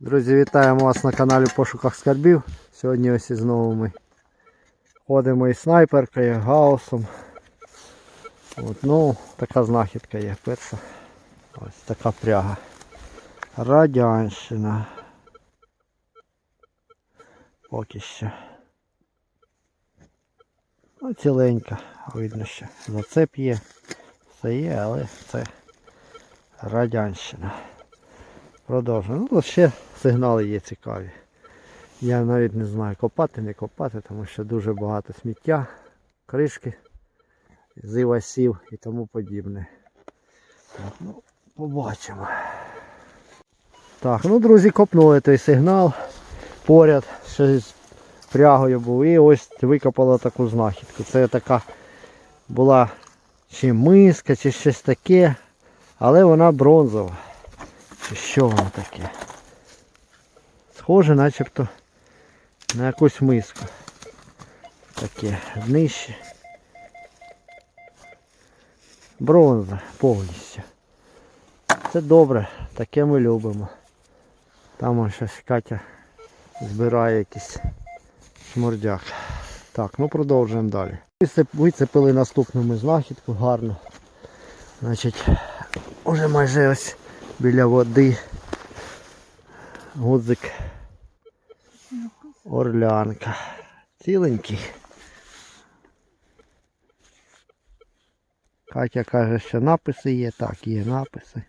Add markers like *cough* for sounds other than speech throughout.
Друзі, вітаємо вас на каналі Пошуках Скарбів. Сьогодні ось із знову ми ходимо із снайперкою, гаусом. От, ну, така знахідка є. Перша. Ось така пряга. Радянщина. Поки що. Ну, ціленька. Видно, що зацеп є. Все є, але це радянщина. Продовжуємо. Ну, ще сигнали є цікаві. Я навіть не знаю копати, не копати, тому що дуже багато сміття, кришки, зива сів і тому подібне. Так, ну, побачимо. Так, ну друзі, копнули той сигнал поряд, ще з прягою був. І ось викопала таку знахідку. Це така була чи миска, чи щось таке, але вона бронзова. Чи що воно таке? Схоже начебто на якусь миску. Таке днище. Бронза повністю. Це добре, таке ми любимо. Там ось щось Катя збирає якийсь шмурдяк. Так, ну продовжуємо далі. Вицепили наступну ми знахідку гарно. Значить, уже майже ось біля води. Гудзик. Орлянка. Ціленький. Катя каже, що написи є. Так, є написи.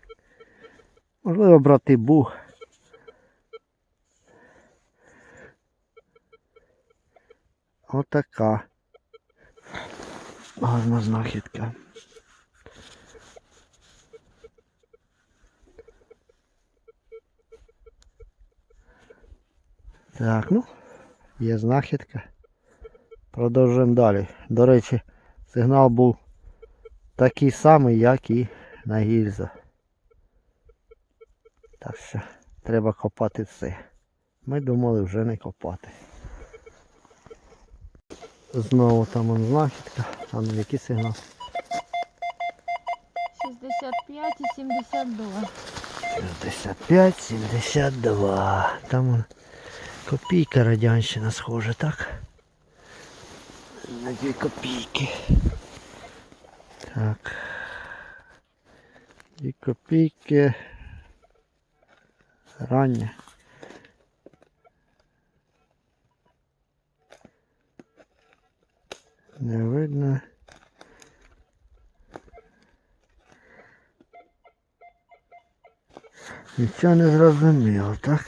Можливо, брати Буг. Отака. Гарна знахідка. Так, ну, є знахідка. Продовжуємо далі. До речі, сигнал був такий самий, як і на гільза. Так що треба копати все. Ми думали вже не копати. Знову там он знахідка. А ну який сигнал? 65 і 72. 65, 72. Там он копійка радянщина схожа, так? На дві копійки. Так. Дві копійки. Рання. Не видно. Нічого не зрозуміло, так?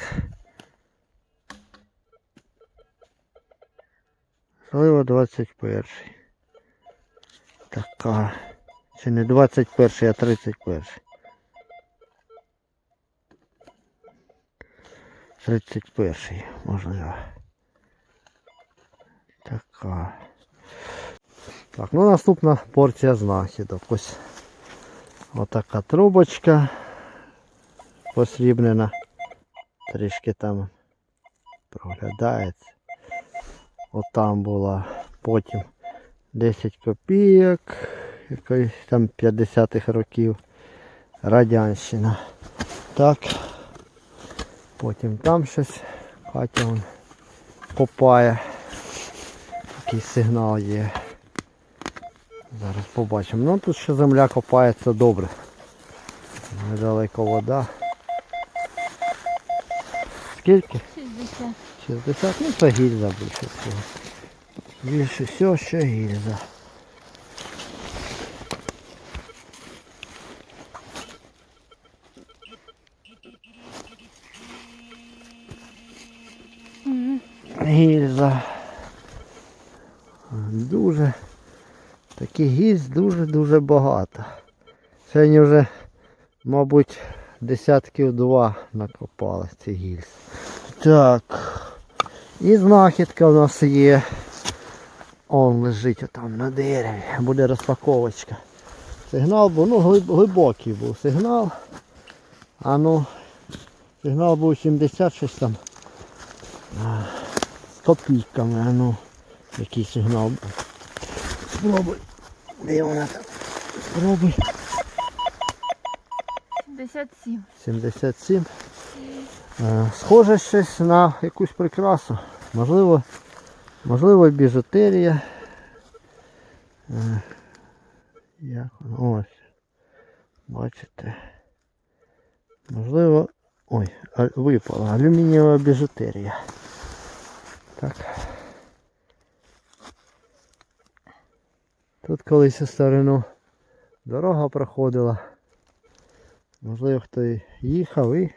Можливо, 21. Така. Чи не 21, а 31. 31, можливо. Така. Так, ну наступна порція знахідок. Ось отака трубочка посрібнена. Трішки там проглядається. Отам була потім 10 копійок, якоїсь там 50-х років. Радянщина. Так. Потім там щось Катя вон копає. Якийсь сигнал є. Зараз побачимо. Ну тут ще земля копається добре. Недалеко вода. Скільки? 60. 60, ну це гільза більше всього. Більше всього ще гільза. Гільза. Дуже. Таких гільз дуже-дуже багато. Сьогодні вже, мабуть, десятків два накопали цих гільз. Так. І знахідка у нас є. Он лежить отам на дереві. Буде розпаковочка. Сигнал був, ну глибокий був сигнал. А ну, сигнал був 70 щось там. З копійками, а ну, який сигнал був. Спробуй. Де вона там? Спробуй. 77. 77. Е, Схоже щось на якусь прикрасу. Можливо, можливо біжутерія. Е, Як? Ось. Бачите. Можливо. Ой, випала. Алюмінієва біжутерія. Так. Тут колись у старину дорога проходила. Можливо, хто їхав і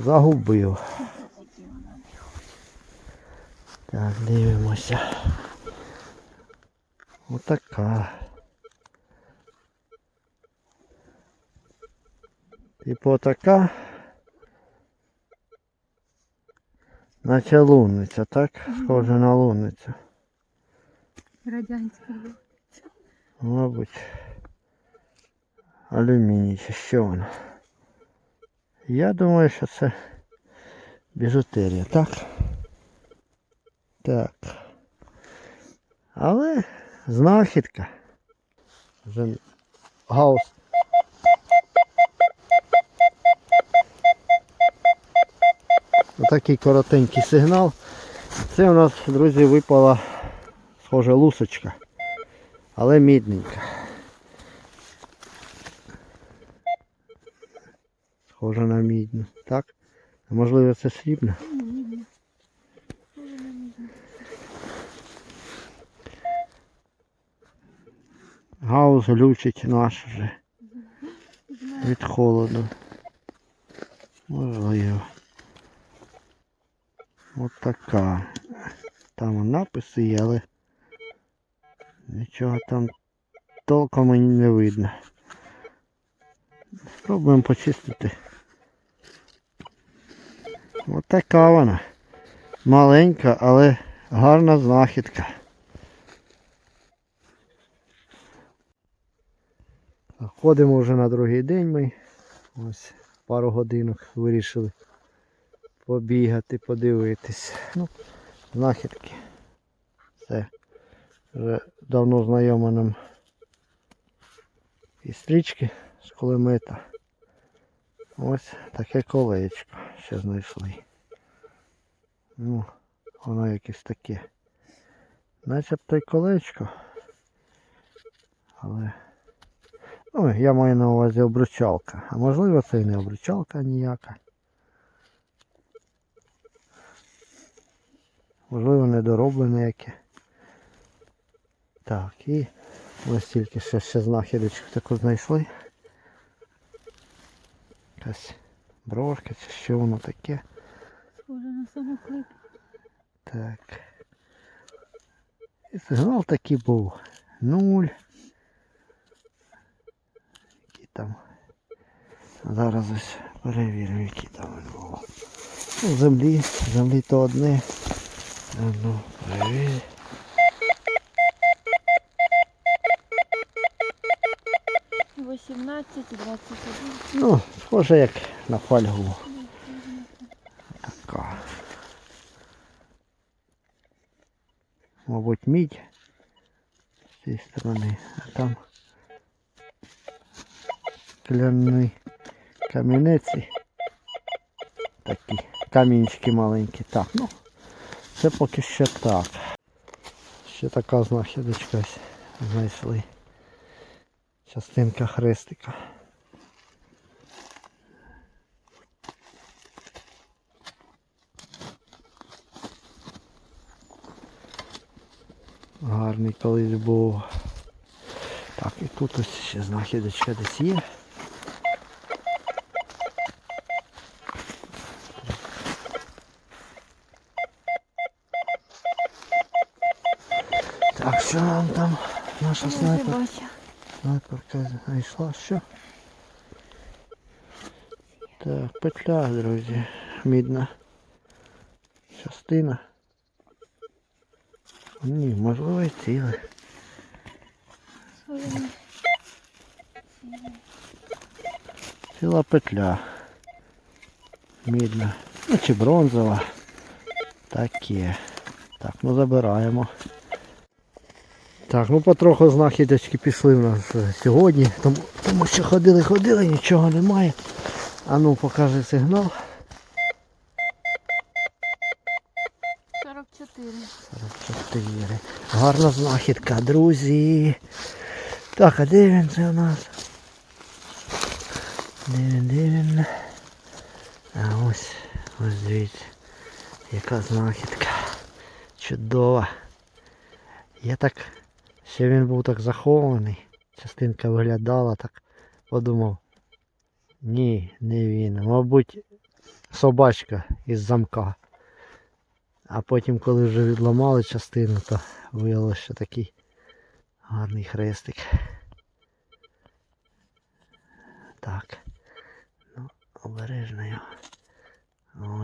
загубив. Так, дивимося. Отака. Типу отака. Наче лунниця, так? Схоже на лунницю. Радянська. Мабуть. Алюміній чи що воно. Я думаю, що це біжутерія, так? Так. Але знахідка. Вже гаус. Отакий коротенький сигнал. Це у нас, друзі, випала схоже лусочка. Але мідненька. Схоже на мідну. Так? Можливо це срібна? Гаус глючить наш вже. Від холоду. Можливо. От така. Там написи є, але нічого там толком мені не видно. Спробуємо почистити. От така вона. Маленька, але гарна знахідка. Ходимо вже на другий день ми. Ось пару годинок вирішили побігати, подивитись. Ну, знахідки. Це вже давно знайома нам і стрічки з кулемета. Ось таке колечко ще знайшли. Ну, воно якесь таке. Начебто й колечко. Але... Ну, я маю на увазі обручалка. А можливо це і не обручалка ніяка. Можливо недороблене яке. Так, і ось тільки ще, ще знахідочку таку знайшли. Якась брошки чи що воно таке. Схоже на самоклик. Так. І сигнал такий був. Нуль. Який там. Зараз ось перевіримо, який там він був. Ну, землі, землі то одне. Ну, ну перевіримо. 18, 21. Ну, схоже як на фольгу. Така. Мабуть, мідь з цієї сторони, а там кляний камінець. Такі камінчики маленькі. Так, ну, це поки ще так. Ще така знахідочка знайшли. Частинка хрестика. Гарний колись був. Так, і тут ось ще знахідочка десь є. Так, що нам там наша снайпер? Снайперка знайшла що? Так, петля, друзі. Мідна частина. Ні, можливо і ціле. Ціла петля. Мідна. Ну чи бронзова. Таке. Так, ну забираємо. Так, ну потроху знахідочки пішли в нас е, сьогодні, тому, тому що ходили-ходили, нічого немає. А ну покажи сигнал. 44. 44. Гарна знахідка, друзі. Так, а де він це у нас? Де він, де він? А ось, ось дивіться, яка знахідка. Чудова. Я так ще він був так захований. Частинка виглядала так. Подумав. Ні, не він. Мабуть, собачка із замка. А потім, коли вже відламали частину, то виявилося, що такий гарний хрестик. Так. Ну, обережно його.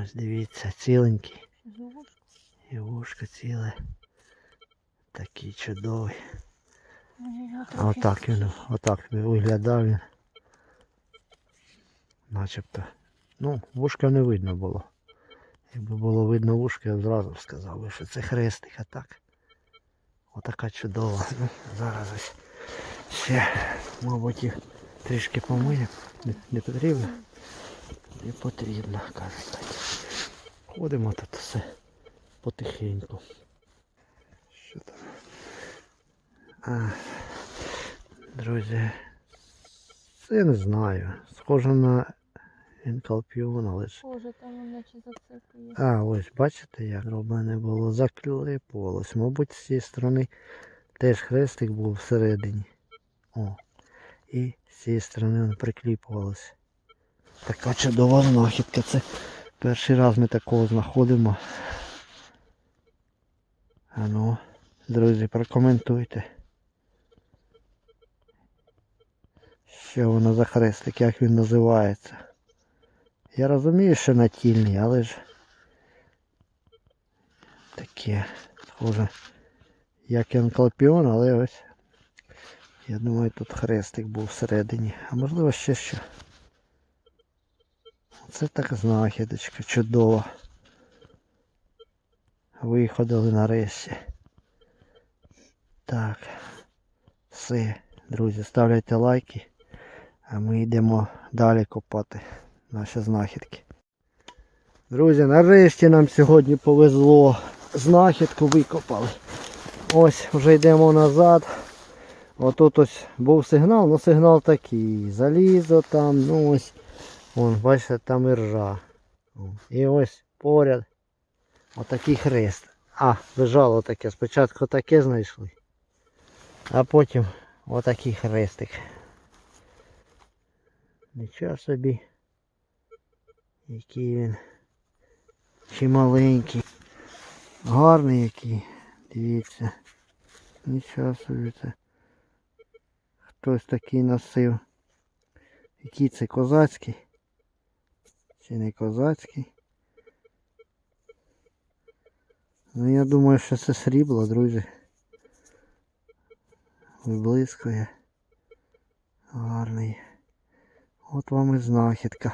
Ось дивіться, ціленький. І вушко ціле. Такий чудовий. Трохи отак він, отак виглядав він. Начебто. Ну, вушка не видно було. Якби було видно вушка, я б зразу б сказав би, що це хрестик, а так. Отака чудова. Ну, зараз ось ще, мабуть, їх трішки помиємо. Не, не потрібно? Не потрібно, кажуть. Ходимо тут все потихеньку. Що там? А, друзі, це я не знаю. Схоже на інкалпіон, але ж. Боже, там воно наче зацепує. А, ось бачите, як роблене було, заклепувалось. Мабуть, з цієї сторони теж хрестик був всередині. О. І з цієї сторони він прикліпувалось. Така чудова знахідка. Це перший раз ми такого знаходимо. А ну, друзі, прокоментуйте. Що воно за хрестик, як він називається. Я розумію, що натільний, але ж таке схоже, як енкалпіон, але ось. Я думаю, тут хрестик був всередині. А можливо ще що. Це так знахідочка, чудова. Виходили нарешті. Так. Все, друзі, ставляйте лайки. А ми йдемо далі копати наші знахідки. Друзі, нарешті нам сьогодні повезло. Знахідку викопали. Ось вже йдемо назад. Отут ось був сигнал, ну сигнал такий. Залізо там, ну ось. Вон, бачите, там і ржа. І ось поряд. Отакий хрест. А, лежало таке. Спочатку таке знайшли. А потім отакий хрестик. Нічого собі. Який він чималенький. Гарний який. Дивіться. Нічого собі це. Хтось такий носив. Який це козацький? Чи не козацький? Ну я думаю, що це срібло, друзі. Виблискує. Гарний. От вам і знахідка.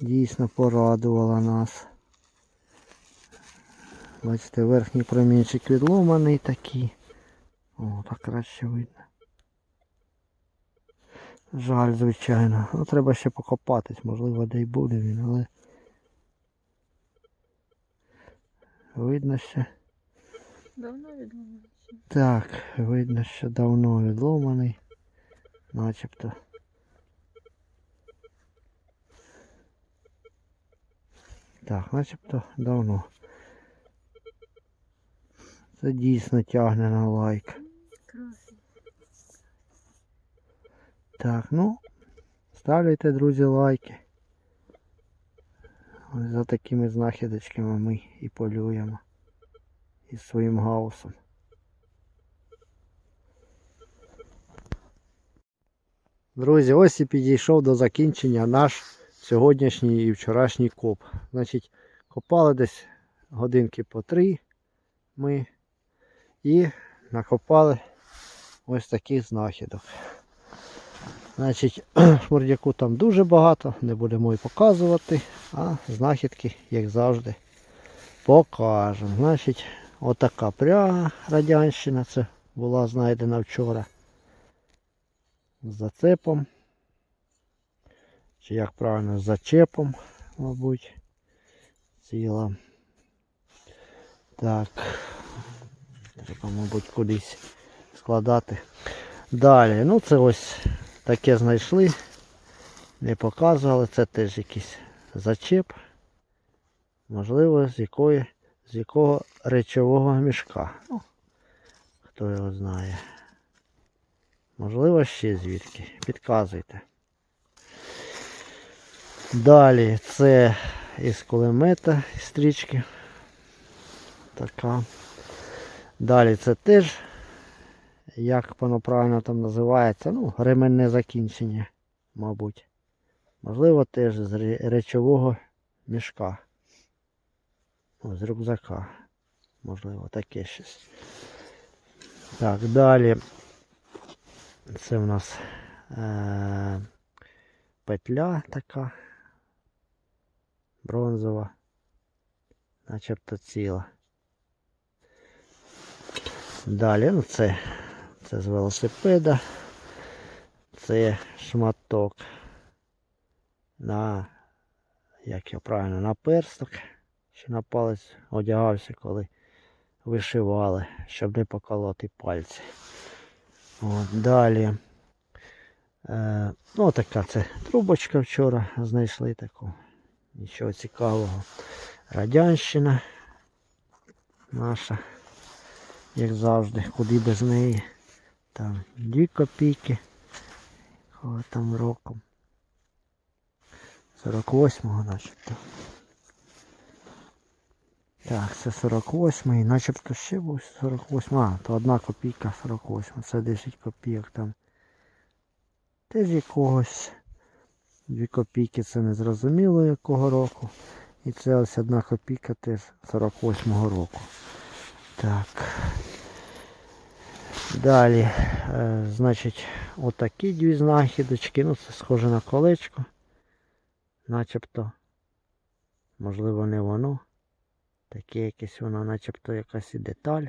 Дійсно порадувала нас. Бачите, верхній промінчик відломаний такий. О, так краще видно. Жаль, звичайно. Ну, треба ще покопатись, можливо, де й буде він, але видно ще. Давно відмовилася. Так, видно, що давно відломаний. Начебто. Так, начебто давно. Це дійсно тягне на лайк. Так, ну, ставляйте, друзі, лайки. Ось за такими знахідочками ми і полюємо. Із своїм гаусом. Друзі, ось і підійшов до закінчення наш сьогоднішній і вчорашній коп. Значить, копали десь годинки по три ми і накопали ось таких знахідок. Значить, *clears throat* шмурдяку там дуже багато, не будемо і показувати, а знахідки, як завжди, покажемо. Значить, отака пряга радянщина, це була знайдена вчора зацепом. Чи як правильно, зачепом, мабуть, ціла. Так. Треба, мабуть, кудись складати. Далі, ну це ось таке знайшли. Не показували, це теж якийсь зачеп. Можливо, з якої, з якого речового мішка. Ну, хто його знає. Можливо, ще звідки. Підказуйте. Далі це із кулемета стрічки. Така. Далі це теж, як воно правильно там називається, ну, ременне закінчення, мабуть. Можливо, теж з речового мішка. О, з рюкзака. Можливо, таке щось. Так, далі. Це в нас е- петля така. Бронзова. Начебто ціла. Далі, ну це, це з велосипеда. Це шматок на, як його правильно, на персток, що на палець одягався, коли вишивали, щоб не поколоти пальці. От, далі. Е, ну, така це трубочка вчора знайшли таку. Нічого цікавого. Радянщина наша, як завжди, куди без неї. Там 2 копійки. Кого там роком. 48-го начебто. Так, це 48-й, начебто ще був 48 А, то одна копійка 48, це 10 копійок там. Теж якогось. Дві копійки це не зрозуміло якого року. І це ось одна копійка теж 48-го року. Так. Далі, е, значить, отакі дві знахідочки. Ну, це схоже на колечко. Начебто. Можливо, не воно. Таке якесь воно, начебто якась і деталь.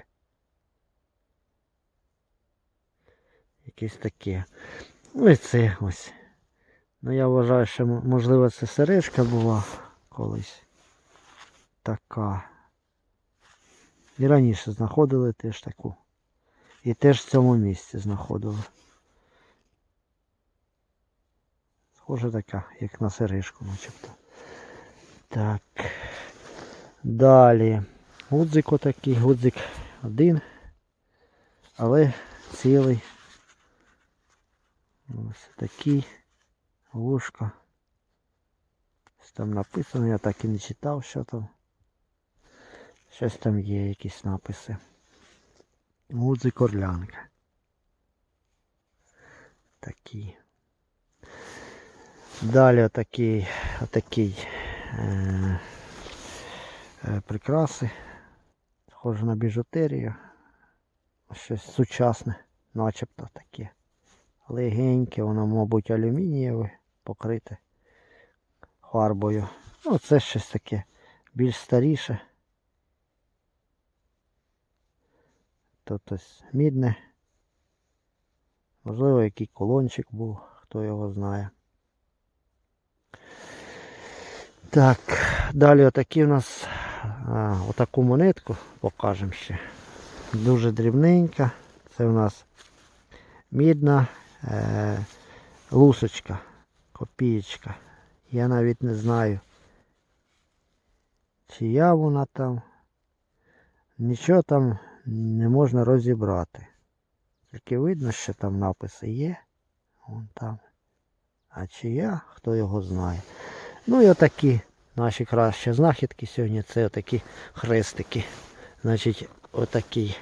Якесь таке. Ну і це ось. Ну я вважаю, що можливо це сережка була колись. Така. І раніше знаходили теж таку. І теж в цьому місці знаходили. Схоже така, як на сережку начебто. Так. Далі. Гудзик отакий, гудзик один. Але цілий. Ось такий. Щось Там написано, я так і не читав, що там. Щось там є, якісь написи. Гудзик орлянка. Такі. Далі отакий, отакий е, прикраси. Схоже на біжутерію. Щось сучасне, начебто таке. Легеньке, воно, мабуть, алюмінієве, покрите фарбою. Ну, це щось таке більш старіше. Тут ось мідне. Можливо, який колончик був, хто його знає. Так, далі отакі у нас отаку монетку покажемо ще. Дуже дрібненька. Це у нас мідна е, лусочка, копієчка. Я навіть не знаю, чия вона там. Нічого там не можна розібрати. Тільки видно, що там написи є. Вон там. А чия, хто його знає. Ну і отакі наші кращі знахідки сьогодні. Це отакі хрестики. Значить, отакий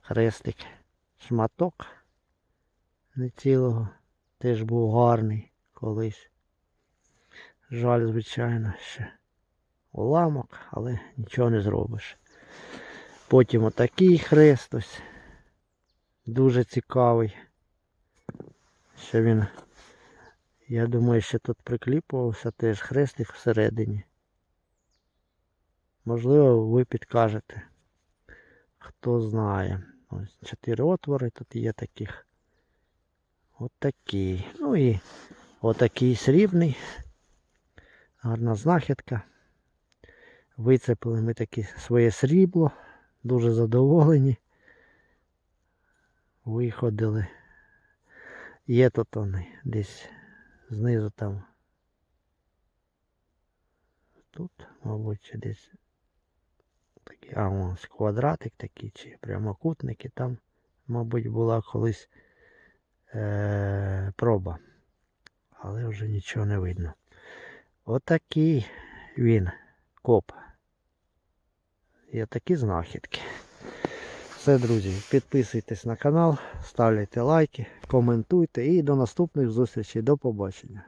хрестик. Шматок не цілого. Теж був гарний колись. Жаль, звичайно, ще уламок, але нічого не зробиш. Потім отакий хрест ось. Дуже цікавий. Що він, я думаю, що тут прикліпувався теж хрестик всередині. Можливо, ви підкажете. Хто знає. Ось чотири отвори тут є таких. От такий. Ну і отакий срібний. Гарна знахідка. Вицепили ми таке своє срібло, дуже задоволені. Виходили. Є тут вони десь знизу там. Тут, мабуть, десь такий, а ось квадратик такий, чи прямокутники там, мабуть, була колись е- проба. Але вже нічого не видно. Отакий він коп. Є такі знахідки. Все, друзі, підписуйтесь на канал, ставляйте лайки, коментуйте і до наступних зустрічей. До побачення.